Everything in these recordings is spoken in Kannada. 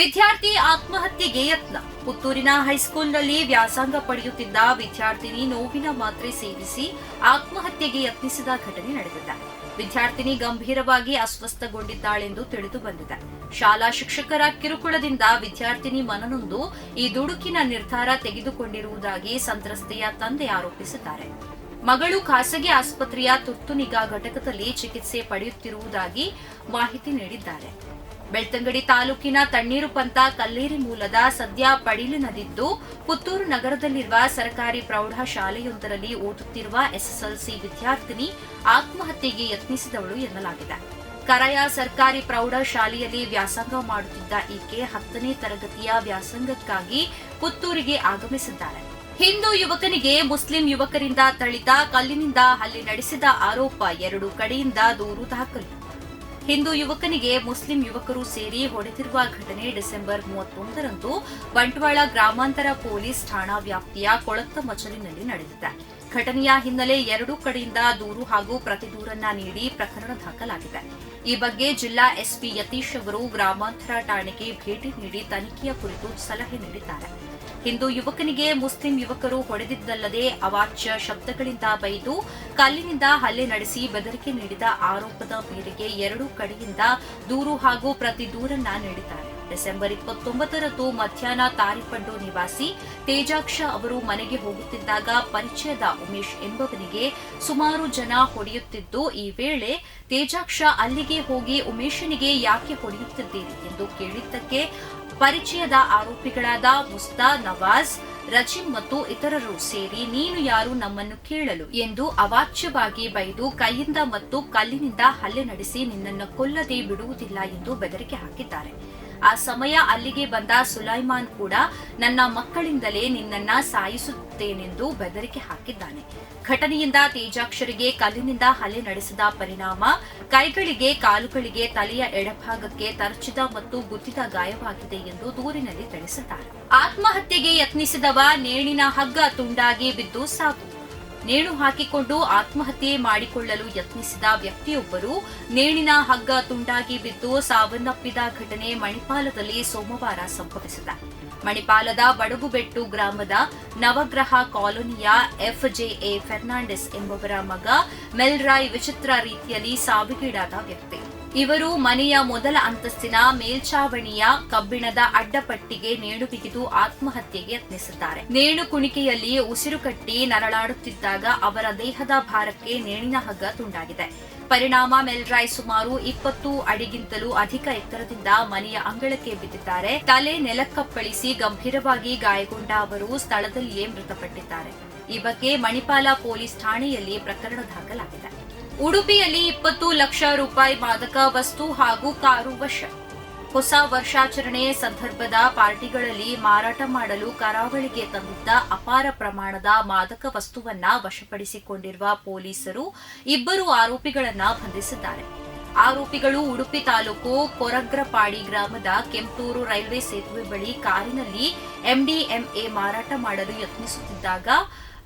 ವಿದ್ಯಾರ್ಥಿ ಆತ್ಮಹತ್ಯೆಗೆ ಯತ್ನ. ಪುತ್ತೂರಿನ ಹೈಸ್ಕೂಲ್ನಲ್ಲಿ ವ್ಯಾಸಂಗ ಪಡೆಯುತ್ತಿದ್ದ ವಿದ್ಯಾರ್ಥಿನಿ ನೋವಿನ ಮಾತ್ರೆ ಸೇವಿಸಿ ಆತ್ಮಹತ್ಯೆಗೆ ಯತ್ನಿಸಿದ ಘಟನೆ ನಡೆದಿದೆ. ವಿದ್ಯಾರ್ಥಿನಿ ಗಂಭೀರವಾಗಿ ಅಸ್ವಸ್ಥಗೊಂಡಿದ್ದಾಳೆಂದು ತಿಳಿದು ಬಂದಿದೆ. ಶಾಲಾ ಶಿಕ್ಷಕರ ಕಿರುಕುಳದಿಂದ ವಿದ್ಯಾರ್ಥಿನಿ ಮನನೊಂದು ಈ ದುಡುಕಿನ ನಿರ್ಧಾರ ತೆಗೆದುಕೊಂಡಿರುವುದಾಗಿ ಸಂತ್ರಸ್ತೆಯ ತಂದೆ ಆರೋಪಿಸಿದ್ದಾರೆ. ಮಗಳು ಖಾಸಗಿ ಆಸ್ಪತ್ರೆಯ ತುರ್ತು ನಿಗಾ ಘಟಕದಲ್ಲಿ ಚಿಕಿತ್ಸೆ ಪಡೆಯುತ್ತಿರುವುದಾಗಿ ಮಾಹಿತಿ ನೀಡಿದ್ದಾರೆ. ಬೆಳ್ತಂಗಡಿ ತಾಲೂಕಿನ ತಣ್ಣೀರು ಪಂತ ಕಲ್ಲೇರಿ ಮೂಲದ ಸದ್ಯ ಪಡಿಲಿನದಿದ್ದು ಪುತ್ತೂರು ನಗರದಲ್ಲಿರುವ ಸರ್ಕಾರಿ ಪ್ರೌಢಶಾಲೆಯೊಂದರಲ್ಲಿ ಓದುತ್ತಿರುವ ಎಸ್ಎಸ್ಎಲ್ಸಿ ವಿದ್ಯಾರ್ಥಿನಿ ಆತ್ಮಹತ್ಯೆಗೆ ಯತ್ನಿಸಿದವಳು ಎನ್ನಲಾಗಿದೆ. ಕರಯ ಸರ್ಕಾರಿ ಪ್ರೌಢಶಾಲೆಯಲ್ಲಿ ವ್ಯಾಸಂಗ ಮಾಡುತ್ತಿದ್ದ ಈಕೆ ಹತ್ತನೇ ತರಗತಿಯ ವ್ಯಾಸಂಗಕ್ಕಾಗಿ ಪುತ್ತೂರಿಗೆ ಆಗಮಿಸಿದ್ದಾರೆ ಹಿಂದೂ ಯುವಕನಿಗೆ ಮುಸ್ಲಿಂ ಯುವಕರಿಂದ ತಳಿತ ಕಲ್ಲಿನಿಂದ ಹಲ್ಲಿ ನಡೆಸಿದ ಆರೋಪ ಎರಡು ಕಡೆಯಿಂದ ದೂರು ದಾಖಲು ಹಿಂದೂ ಯುವಕನಿಗೆ ಮುಸ್ಲಿಂ ಯುವಕರು ಸೇರಿ ಹೊಡೆದಿರುವ ಘಟನೆ ಡಿಸೆಂಬರ್ ಮೂವತ್ತೊಂದರಂದು ಬಂಟ್ವಾಳ ಗ್ರಾಮಾಂತರ ಪೊಲೀಸ್ ಠಾಣಾ ವ್ಯಾಪ್ತಿಯ ಕೊಳತ್ತ ಮಚಲಿನಲ್ಲಿ ನಡೆದಿದೆ. ಘಟನೆಯ ಹಿನ್ನೆಲೆ ಎರಡೂ ಕಡೆಯಿಂದ ದೂರು ಹಾಗೂ ಪ್ರತಿದೂರನ್ನ ನೀಡಿ ಪ್ರಕರಣ ದಾಖಲಾಗಿದೆ. ಈ ಬಗ್ಗೆ ಜಿಲ್ಲಾ ಎಸ್ಪಿ ಯತೀಶ್ ಅವರು ಗ್ರಾಮಾಂತರ ಠಾಣೆಗೆ ಭೇಟಿ ನೀಡಿ ತನಿಖೆಯ ಕುರಿತು ಸಲಹೆ ನೀಡಿದ್ದಾರೆ. ಹಿಂದೂ ಯುವಕನಿಗೆ ಮುಸ್ಲಿಂ ಯುವಕರು ಹೊಡೆದಿದ್ದಲ್ಲದೆ ಅವಾಚ್ಯ ಶಬ್ದಗಳಿಂದ ಬೈದು ಕಲ್ಲಿನಿಂದ ಹಲ್ಲೆ ನಡೆಸಿ ಬೆದರಿಕೆ ನೀಡಿದ ಆರೋಪದ ಮೇರೆಗೆ ಎರಡೂ ಕಡೆಯಿಂದ ದೂರು ಹಾಗೂ ಪ್ರತಿ ದೂರನ್ನ ನೀಡಿದ್ದಾರೆ. ಡಿಸೆಂಬರ್ ಇಪ್ಪತ್ತೊಂಬತ್ತರಂದು ಮಧ್ಯಾಹ್ನ ತಾರಿಪಂಡು ನಿವಾಸಿ ತೇಜಾಕ್ಷ ಅವರು ಮನೆಗೆ ಹೋಗುತ್ತಿದ್ದಾಗ ಪರಿಚಯದ ಉಮೇಶ್ ಎಂಬವನಿಗೆ ಸುಮಾರು ಜನ ಹೊಡೆಯುತ್ತಿದ್ದು, ಈ ವೇಳೆ ತೇಜಾಕ್ಷ ಅಲ್ಲಿಗೆ ಹೋಗಿ ಉಮೇಶನಿಗೆ ಯಾಕೆ ಹೊಡೆಯುತ್ತಿದ್ದೀರಿ ಎಂದು ಕೇಳಿದ್ದಕ್ಕೆ ಪರಿಚಯದ ಆರೋಪಿಗಳಾದ ಮುಸ್ತಾ, ನವಾಜ್, ರಜಿಂ ಮತ್ತು ಇತರರು ಸೇರಿ ನೀನು ಯಾರು ನಮ್ಮನ್ನು ಕೇಳಲು ಎಂದು ಅವಾಚ್ಯವಾಗಿ ಬೈದು ಕೈಯಿಂದ ಮತ್ತು ಕಲ್ಲಿನಿಂದ ಹಲ್ಲೆ ನಡೆಸಿ ನಿನ್ನನ್ನು ಕೊಲ್ಲದೆ ಬಿಡುವುದಿಲ್ಲ ಎಂದು ಬೆದರಿಕೆ ಹಾಕಿದ್ದಾರೆ. ಆ ಸಮಯ ಅಲ್ಲಿಗೆ ಬಂದ ಸುಲೈಮಾನ್ ಕೂಡ ನನ್ನ ಮಕ್ಕಳಿಂದಲೇ ನಿನ್ನನ್ನ ಸಾಯಿಸುತ್ತೇನೆಂದು ಬೆದರಿಕೆ ಹಾಕಿದ್ದಾನೆ. ಘಟನೆಯಿಂದ ತೇಜಾಕ್ಷರಿಗೆ ಕಲ್ಲಿನಿಂದ ಹಲೆ ನಡೆಸಿದ ಪರಿಣಾಮ ಕೈಗಳಿಗೆ ಕಾಲುಗಳಿಗೆ ತಲೆಯ ಎಡಭಾಗಕ್ಕೆ ತರಚಿದ ಮತ್ತು ಗುದ್ದಿದ ಗಾಯವಾಗಿದೆ ಎಂದು ದೂರಿನಲ್ಲಿ ತಿಳಿಸಿದ್ದಾರೆ. ಆತ್ಮಹತ್ಯೆಗೆ ಯತ್ನಿಸಿದವ ನೇಣಿನ ಹಗ್ಗ ತುಂಡಾಗಿ ಬಿದ್ದು ಸಾವು ನೇಣು ಹಾಕಿಕೊಂಡು ಆತ್ಮಹತ್ಯೆ ಮಾಡಿಕೊಳ್ಳಲು ಯತ್ನಿಸಿದ ವ್ಯಕ್ತಿಯೊಬ್ಬರು ನೇಣಿನ ಹಗ್ಗ ತುಂಡಾಗಿ ಬಿದ್ದು ಸಾವನ್ನಪ್ಪಿದ ಘಟನೆ ಮಣಿಪಾಲದಲ್ಲಿ ಸೋಮವಾರ ಸಂಭವಿಸಿದೆ. ಮಣಿಪಾಲದ ಬಡಗುಬೆಟ್ಟು ಗ್ರಾಮದ ನವಗ್ರಹ ಕಾಲೋನಿಯ ಎಫ್ಜೆಎ ಫೆರ್ನಾಂಡಿಸ್ ಎಂಬುವರ ಮಗ ಮೆಲ್ರಾಯ್ ವಿಚಿತ್ರ ರೀತಿಯಲ್ಲಿ ಸಾವಿಗೀಡಾದ ವ್ಯಕ್ತಿ. ಇವರು ಮನೆಯ ಮೊದಲ ಅಂತಸ್ತಿನ ಮೇಲ್ಚಾವಣಿಯ ಕಬ್ಬಿಣದ ಅಡ್ಡಪಟ್ಟಿಗೆ ನೇಣು ಬಿಗಿದು ಆತ್ಮಹತ್ಯೆಗೆ ಯತ್ನಿಸಿದ್ದಾರೆ. ನೇಣು ಕುಣಿಕೆಯಲ್ಲಿ ಉಸಿರು ಕಟ್ಟಿ ನರಳಾಡುತ್ತಿದ್ದಾಗ ಅವರ ದೇಹದ ಭಾರಕ್ಕೆ ನೇಣಿನ ಹಗ್ಗ ತುಂಡಾಗಿದೆ. ಪರಿಣಾಮ ಮೆಲ್ರಾಯ್ ಸುಮಾರು ಇಪ್ಪತ್ತು ಅಡಿಗಿಂತಲೂ ಅಧಿಕ ಎತ್ತರದಿಂದ ಮನೆಯ ಅಂಗಳಕ್ಕೆ ಬಿದ್ದಿದ್ದಾರೆ. ತಲೆ ನೆಲಕ್ಕಪ್ಪಳಿಸಿ ಗಂಭೀರವಾಗಿ ಗಾಯಗೊಂಡ ಅವರು ಸ್ಥಳದಲ್ಲಿಯೇ ಮೃತಪಟ್ಟಿದ್ದಾರೆ. ಈ ಬಗ್ಗೆ ಮಣಿಪಾಲ ಪೊಲೀಸ್ ಠಾಣೆಯಲ್ಲಿ ಪ್ರಕರಣ ದಾಖಲಾಗಿದೆ. ಉಡುಪಿಯಲ್ಲಿ ಇಪ್ಪತ್ತು ಲಕ್ಷ ರೂಪಾಯಿ ಮಾದಕ ವಸ್ತು ಹಾಗೂ ಕಾರು ವಶ. ಹೊಸ ವರ್ಷಾಚರಣೆ ಸಂದರ್ಭದ ಪಾರ್ಟಿಗಳಲ್ಲಿ ಮಾರಾಟ ಮಾಡಲು ಕರಾವಳಿಗೆ ತಂದಿದ್ದ ಅಪಾರ ಪ್ರಮಾಣದ ಮಾದಕ ವಸ್ತುವನ್ನ ವಶಪಡಿಸಿಕೊಂಡಿರುವ ಪೊಲೀಸರು ಇಬ್ಬರು ಆರೋಪಿಗಳನ್ನ ಬಂಧಿಸಿದ್ದಾರೆ. ಆರೋಪಿಗಳು ಉಡುಪಿ ತಾಲೂಕು ಕೊರಗ್ರಪಾಡಿ ಗ್ರಾಮದ ಕೆಂಪೂರು ರೈಲ್ವೆ ಸೇತುವೆ ಬಳಿ ಕಾರಿನಲ್ಲಿ ಎಂಡಿಎಂಎ ಮಾರಾಟ ಮಾಡಲು ಯತ್ನಿಸುತ್ತಿದ್ದಾಗ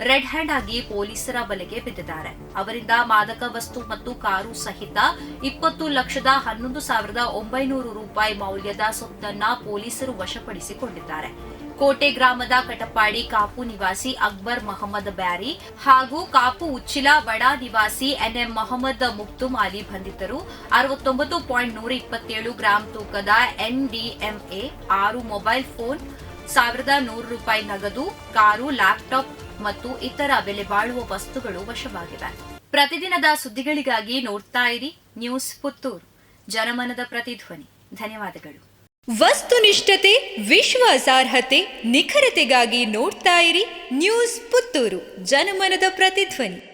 ರೆಡ್ ಹ್ಯಾಂಡ್ ಆಗಿ ಪೊಲೀಸರ ಬಲೆಗೆ ಬಿದ್ದಿದ್ದಾರೆ. ಅವರಿಂದ ಮಾದಕ ವಸ್ತು ಮತ್ತು ಕಾರು ಸಹಿತ ಇಪ್ಪತ್ತು ಲಕ್ಷದ ಹನ್ನೊಂದು ಸಾವಿರದ ಒಂಬೈನೂರು ರೂಪಾಯಿ ಮೌಲ್ಯದ ಸೊತ್ತನ್ನ ಪೊಲೀಸರು ವಶಪಡಿಸಿಕೊಂಡಿದ್ದಾರೆ. ಕೋಟೆ ಗ್ರಾಮದ ಕಟಪಾಡಿ ಕಾಪು ನಿವಾಸಿ ಅಕ್ಬರ್ ಮಹಮ್ಮದ್ ಬ್ಯಾರಿ ಹಾಗೂ ಕಾಪು ಉಚ್ಚಿಲ ಬಡಾ ನಿವಾಸಿ ಎನ್ಎಂ ಮೊಹಮ್ಮದ್ ಮುಕ್ತುಮ್ ಅಲಿ ಬಂಧಿತರು. ಅರವತ್ತೊಂಬತ್ತು ಪಾಯಿಂಟ್ ನೂರ ಇಪ್ಪತ್ತೇಳು ಗ್ರಾಂ ತೂಕದ ಎನ್ಡಿಎಂಎ ಆರು ಮೊಬೈಲ್ ಫೋನ್, ಸಾವಿರದ ನೂರು ರೂಪಾಯಿ ನಗದು, ಕಾರು, ಲ್ಯಾಪ್ಟಾಪ್ ಮತ್ತು ಇತರ ಬೆಲೆ ಬಾಳುವ ವಸ್ತುಗಳು ವಶವಾಗಿವೆ. ಪ್ರತಿದಿನದ ಸುದ್ದಿಗಳಿಗಾಗಿ ನೋಡ್ತಾ ಇರಿ ನ್ಯೂಸ್ ಪುತ್ತೂರು. ಜನಮನದ ಪ್ರತಿಧ್ವನಿ. ಧನ್ಯವಾದಗಳು. ವಸ್ತುನಿಷ್ಠತೆ ವಿಶ್ವಾಸಾರ್ಹತೆ ನಿಖರತೆಗಾಗಿ ನೋಡ್ತಾ ಇರಿ ನ್ಯೂಸ್ ಪುತ್ತೂರು. ಜನಮನದ ಪ್ರತಿಧ್ವನಿ.